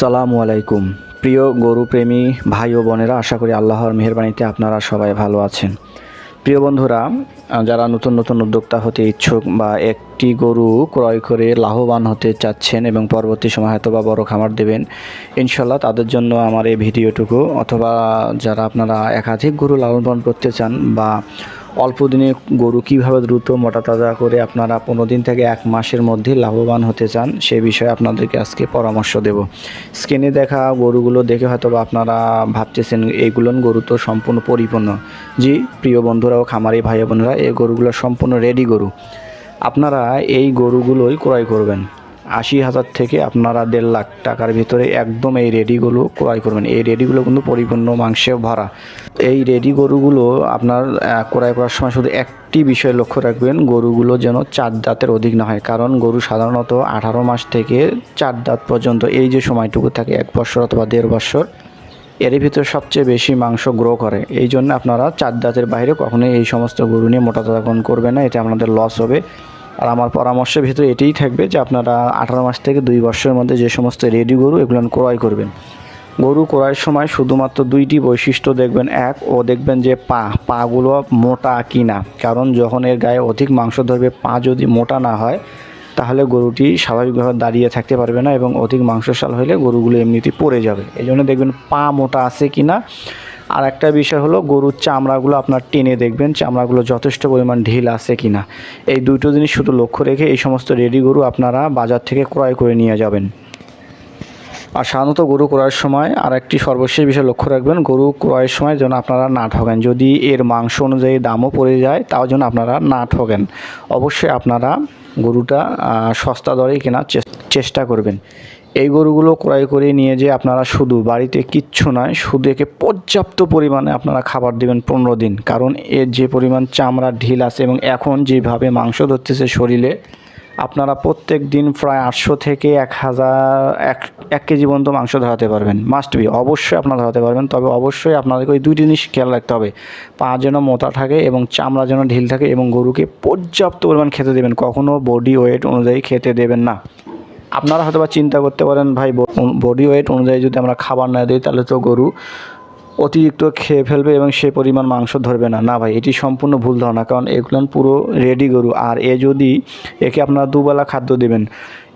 সালামু আলাইকুম। প্রিয় গরুপ্রেমী ভাই ও বোনেরা, আশা করি আল্লাহর মেহরবানিতে আপনারা সবাই ভালো আছেন। প্রিয় বন্ধুরা, যারা নতুন নতুন উদ্যোক্তা হতে ইচ্ছুক বা একটি গরু ক্রয় করে লাভবান হতে চাচ্ছেন এবং পরবর্তী সময় হয়তো বা বড় খামার দেবেন ইনশাল্লাহ তাদের জন্য আমার এই ভিডিওটুকু অথবা যারা আপনারা একাধিক গরু লালন পালন করতে চান বা অল্প দিনে গরু কীভাবে দ্রুত মোটা তাজা করে আপনারা পনেরো দিন থেকে এক মাসের মধ্যে লাভবান হতে চান, সে বিষয়ে আপনাদেরকে আজকে পরামর্শ দেব। স্ক্রিনে দেখা গরুগুলো দেখে হয়তো আপনারা ভাবতেছেন এইগুলো গরু তো সম্পূর্ণ পরিপূর্ণ। জি, প্রিয় বন্ধুরা ও খামারি ভাই বোনেরা এই গরুগুলো সম্পূর্ণ রেডি গরু। আপনারা এই গরুগুলোই ক্রয় করবেন। আশি হাজার থেকে আপনারা দেড় লাখ টাকার ভিতরে একদম এই রেডিগুলো ক্রয় করবেন। এই রেডিগুলো কিন্তু পরিপূর্ণ মাংসে ভরা। এই রেডি গরুগুলো আপনার ক্রয় করার সময় শুধু একটি বিষয় লক্ষ্য রাখবেন, গরুগুলো যেন চার দাঁতের অধিক না হয়। কারণ গরু সাধারণত আঠারো মাস থেকে চার দাঁত পর্যন্ত এই যে সময়টুকু থাকে, এক বছর অথবা দেড় বছর, এর ভিতরে সবচেয়ে বেশি মাংস গ্রো করে। এই জন্য আপনারা চার দাঁতের বাইরে কখনোই এই সমস্ত গরু নিয়ে মোটা করবেন না। এতে আপনাদের লস হবে। আর আমার পরামর্শের ভিতরে এটাই থাকবে যে আপনারা আঠারো মাস থেকে দুই বছরের মধ্যে যে সমস্ত রেডি গরু এগুলো ক্রয় করবেন। গরু ক্রয়ের সময় শুধুমাত্র দুইটি বৈশিষ্ট্য দেখবেন। এক, ও দেখবেন যে পা, পাগুলো মোটা কি না কারণ যখন এর গায়ে অধিক মাংস ধরবে, পা যদি মোটা না হয়, তাহলে গরুটি স্বাভাবিকভাবে দাঁড়িয়ে থাকতে পারবে না এবং অধিক মাংসশাল হলে গরুগুলো এমনিতেই পড়ে যাবে। এই জন্য দেখবেন পা মোটা আছে কি না আর একটা বিষয় হলো গরুর চামড়াগুলো আপনার টেনে দেখবেন, চামড়াগুলো যথেষ্ট পরিমাণ ঢিল আছে কি না এই দুটো জিনিস শুধু লক্ষ্য রেখে এই সমস্ত রেডি গরু আপনারা বাজার থেকে ক্রয় করে নিয়ে যাবেন। আর সাধারণত গরু ক্রয়ের সময় আর একটি সর্বশেষ বিষয় লক্ষ্য রাখবেন, গরু ক্রয়ের সময় যেন আপনারা না ঠকেন যদি এর মাংস অনুযায়ী দামও পড়ে যায়, তাও যেন আপনারা না ঠকেন অবশ্যই আপনারা গরুটা সস্তা দরেই কেনার চেষ্টা করবেন। এই গরুগুলো ক্রয় করে নিয়ে যে আপনারা শুধু বাড়িতে কিচ্ছু নয়, শুধু একে পর্যাপ্ত পরিমাণে আপনারা খাবার দেবেন পনেরো দিন। কারণ এর যে পরিমাণ চামড়ার ঢিল আছে এবং এখন যেভাবে মাংস ধরতেছে শরীরে, আপনারা প্রত্যেক দিন প্রায় আটশো থেকে এক হাজার, এক এক কেজি পর্যন্ত মাংস ধরাতে পারবেন। মাস্ট বি অবশ্যই আপনারা ধরাতে পারবেন। তবে অবশ্যই আপনাদেরকে ওই দুই জিনিস খেয়াল রাখতে হবে। পা যেন মোটা থাকে এবং চামড়া যেন ঢিল থাকে এবং গরুকে পর্যাপ্ত পরিমাণ খেতে দেবেন। কখনও বডি ওয়েট অনুযায়ী খেতে দেবেন না। আপনারা হয়তো বা চিন্তা করতে পারেন, ভাই বডি ওয়েট অনুযায়ী যদি আমরা খাবার না দিই, তাহলে তো গরু অতিরিক্ত খেয়ে ফেলবে এবং সে পরিমাণ মাংস ধরবে না। না, ভাই, এটি সম্পূর্ণ ভুল ধারণা, কারণ এগুলো পুরো রেডি গরু। আর এ যদি একে আপনারা দুবেলা খাদ্য দেবেন,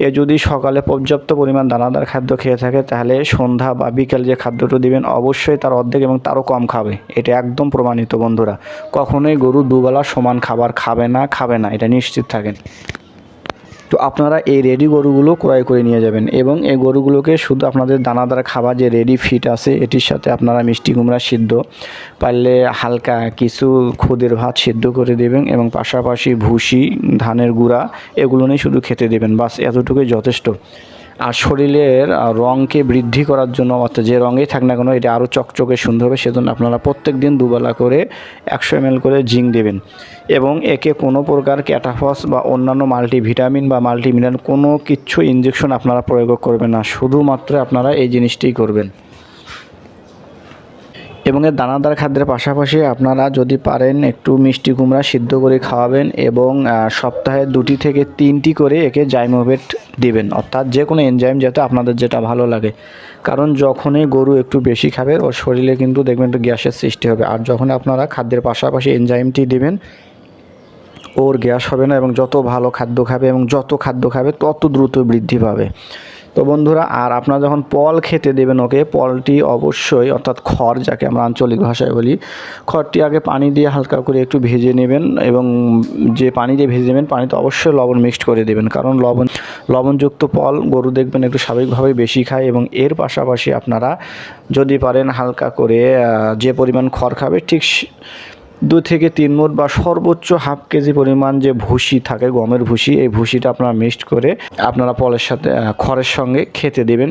এ যদি সকালে পর্যাপ্ত পরিমাণ দানাদার খাদ্য খেয়ে থাকে, তাহলে সন্ধ্যা বা বিকেল যে খাদ্যটা দিবেন, অবশ্যই তার অর্ধেক এবং তারও কম খাবে। এটা একদম প্রমাণিত, বন্ধুরা। কখনোই গরু দুবেলা সমান খাবার খাবে না খাবে না, এটা নিশ্চিত থাকেন। তো আপনারা এই রেডি গরুগুলো ক্রয় করে নিয়ে যাবেন এবং এই গরুগুলোকে শুধু আপনাদের দানাদার খাবার যে রেডি ফিট আছে, এটির সাথে আপনারা মিষ্টি কুমড়া সিদ্ধ, পারলে হালকা কিছু খুদের ভাত সিদ্ধ করে দেবেন এবং পাশাপাশি ভুসি, ধানের গুঁড়া, এগুলো নিয়ে শুধু খেতে দেবেন। বাস এতটুকুই যথেষ্ট। আর শরীরের রঙকে বৃদ্ধি করার জন্য, অর্থাৎ যে রঙেই থাক না কেন, এটা আরও চকচকে সুন্দর হবে। সেজন্য আপনারা প্রত্যেক দিন দুবেলা করে একশো এম করে জিঙ্ক দেবেন। এবং একে কোনো প্রকার ক্যাটাফস বা অন্যান্য মাল্টিভিটামিন বা মাল্টিমিনারেল কোনো কিছু ইঞ্জেকশন আপনারা প্রয়োগ করবেন না। শুধুমাত্র আপনারা এই জিনিসটি করবেন। এবং এর দানাদার খাদ্যের পাশাপাশি আপনারা যদি পারেন একটু মিষ্টি কুমড়া সিদ্ধ করে খাওয়াবেন এবং সপ্তাহে দুটি থেকে তিনটি করে একে জাইমোভেট দিবেন। অর্থাৎ যে কোনো এনজাইম যাতে আপনাদের যেটা ভালো লাগে। কারণ যখনই গরু একটু বেশি খাবে, ওর শরীরে কিন্তু দেখবেন একটু গ্যাসের সৃষ্টি হবে। আর যখন আপনারা খাদ্যের পাশাপাশি এনজাইমটি দিবেন, ওর গ্যাস হবে না এবং যত ভালো খাদ্য খাবে এবং যত খাদ্য খাবে, তত দ্রুত বৃদ্ধি পাবে। তো বন্ধুরা, আর আপনারা যখন পল খেতে দেবেন, ওকে, পলটি অবশ্যই, অর্থাৎ খড় যাকে আমরা আঞ্চলিক ভাষায় বলি, খড়টি আগে পানি দিয়ে হালকা করে একটু ভেজে নেবেন এবং যে পানি দিয়ে ভেজে নেবেন, পানিতে অবশ্যই লবণ মিক্সড করে দেবেন। কারণ লবণ, লবণযুক্ত পল গরু দেখবেন একটু স্বাভাবিকভাবে বেশি খায় এবং এর পাশাপাশি আপনারা যদি পারেন হালকা করে যে পরিমাণ খড় খাবে, ঠিক দু থেকে তিন মুঠ বা সর্বোচ্চ হাফ কেজি পরিমাণ যে ভুসি থাকে, গমের ভুসি, এই ভুসিটা আপনারা মিক্সড করে আপনারা পলের সাথে খড়ের সঙ্গে খেতে দেবেন।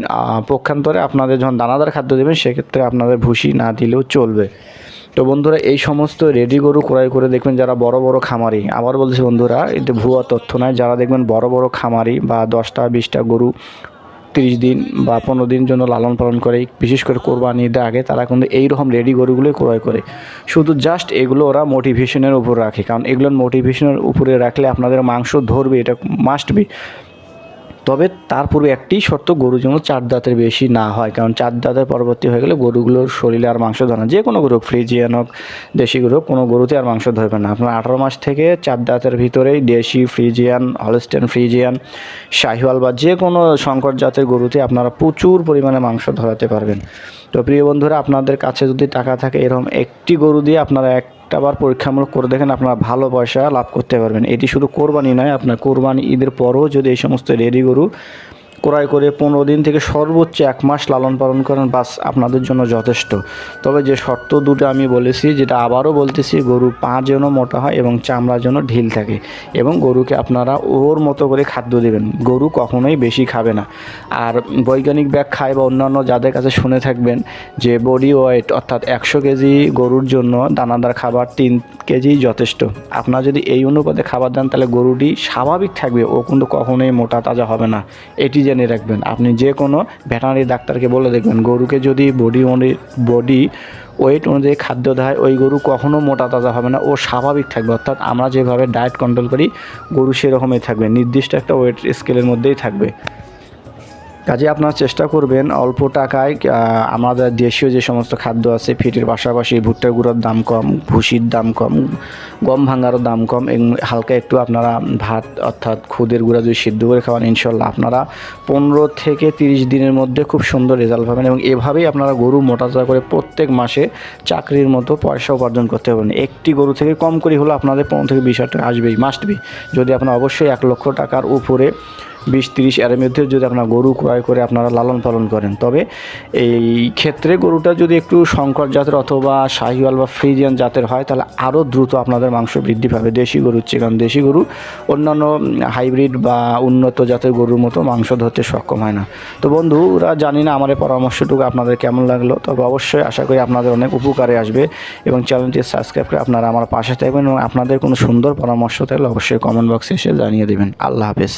পক্ষান্তরে আপনাদের যখন দানাদার খাদ্য দেবেন, সেক্ষেত্রে আপনাদের ভুসি না দিলেও চলবে। তো বন্ধুরা, এই সমস্ত রেডি গরু ক্রয় করে দেখবেন যারা বড় বড় খামারি। আবার বলছি বন্ধুরা এতে ভুয়া তথ্য নয় যারা দেখবেন বড় বড় খামারি বা দশটা, বিশটা গরু তিরিশ দিন বা পনেরো দিন জন্য লালন পালন করে, বিশেষ করে কোরবানি ঈদের আগে তারা কিন্তু এইরকম রেডি গরুগুলোই ক্রয় করে। শুধু জাস্ট এগুলো ওরা মোটিভেশনের উপর রাখে। কারণ এগুলোর মোটিভেশনের উপরে রাখলে আপনাদের মাংস ধরবে, এটা মাস্ট বি তবে তার পূর্বে একটি শর্ত গরু যেন চার দাঁতের বেশি না হয়। কারণ চার দাঁতের পরবর্তী হয়ে গেলে গরুগুলোর শরীরে আর মাংস ধরে না। যে কোনো গরু ফ্রিজিয়ান হোক, দেশি গরু কোনো গরুতে আর মাংস ধরবে না। আপনার আঠারো মাস থেকে চার দাঁতের ভিতরেই দেশি ফ্রিজিয়ান হলস্টেন ফ্রিজিয়ান শাহিওয়াল বা যে কোনো সংকর জাতের গরুতে আপনারা প্রচুর পরিমাণে মাংস ধরাতে পারবেন। তো প্রিয় বন্ধুরা, আপনাদের কাছে যদি টাকা থাকে, এরকম একটি গরু দিয়ে আপনারা একটা বার পরীক্ষামূলক করে দেখেন আপনারা ভালো পয়সা লাভ করতে পারবেন। এটি শুধু কোরবানি নয়, আপনার কোরবানি ঈদের পরও যদি এই সমস্ত রেডি গরু ক্রয় করে পনেরো দিন থেকে সর্বোচ্চ এক মাস লালন পালন করেন বাস আপনাদের জন্য যথেষ্ট। তবে যে শর্ত দুটো আমি বলেছি, যেটা আবারও বলতেছি, গরু পা যেন মোটা হয় এবং চামড়া যেন ঢিল থাকে এবং গরুকে আপনারা ওর মতো করে খাদ্য দেবেন। গরু কখনোই বেশি খাবে না। আর বৈজ্ঞানিক ব্যাখ্যায় বা অন্যান্য যাদের কাছে শুনে থাকবেন যে বডি ওয়েট অর্থাৎ একশো কেজি গরুর জন্য দানাদার খাবার তিন কেজি যথেষ্ট। আপনারা যদি এই অনুপাতে খাবার দেন, তাহলে গরুটি স্বাভাবিক থাকবে, ও কিন্তু কখনোই মোটা তাজা হবে না। এটি জেনে রাখবেন। আপনি যে কোনো ভেটানারি ডাক্তারকে বলে দেখবেন, গরুকে যদি বডি বডি ওয়েট অনুযায়ী খাদ্য দেয়, ওই গরু কখনও মোটা তাজা হবে না, ও স্বাভাবিক থাকবে। অর্থাৎ আমরা যেভাবে ডায়েট কন্ট্রোল করি, গরু সেরকমই থাকবে। নির্দিষ্ট একটা ওয়েট স্কেলের মধ্যেই থাকবে। কাজে আপনারা চেষ্টা করবেন অল্প টাকায় আমাদের দেশীয় যে সমস্ত খাদ্য আছে, ফিটের পাশাপাশি ভুট্টার গুঁড়োর দাম কম, ভুসির দাম কম, গম ভাঙারও দাম কম, এবং হালকা একটু আপনারা ভাত অর্থাৎ খুদের গুঁড়া যদি সিদ্ধ করে খাওয়ান, ইনশাল্লাহ আপনারা পনেরো থেকে তিরিশ দিনের মধ্যে খুব সুন্দর রেজাল্ট পাবেন এবং এভাবেই আপনারা গরু মোটাচা করে প্রত্যেক মাসে চাকরির মতো পয়সা উপার্জন করতে পারবেন। একটি গরু থেকে কম করে হলো আপনাদের পনেরো থেকে বিশ হাজার টাকা আসবেই মাস্ট বি যদি আপনার অবশ্যই এক লক্ষ টাকার উপরে বিশ তিরিশ এর মধ্যে যদি আপনার গরু ক্রয় করে আপনারা লালন পালন করেন, তবে এই ক্ষেত্রে গরুটা যদি একটু শঙ্কর জাতের অথবা শাহিওয়াল বা ফ্রিজিয়ান জাতের হয়, তাহলে আরও দ্রুত আপনাদের মাংস বৃদ্ধি পাবে। দেশি গরুর চেয়ে কারণ দেশি গরু, অন্যান্য হাইব্রিড বা উন্নত জাতের গরুর মতো মাংস ধরতে সক্ষম হয় না। তো বন্ধুরা জানি না আমার এই পরামর্শটুকু আপনাদের কেমন লাগল, তবে অবশ্যই আশা করি আপনাদের অনেক উপকারে আসবে এবং চ্যানেলটি সাবস্ক্রাইব করে আপনারা আমার পাশে থাকবেন এবং আপনাদের কোনো সুন্দর পরামর্শ থাকলে অবশ্যই কমেন্ট বক্সে এসে জানিয়ে দেবেন। আল্লাহ হাফেজ।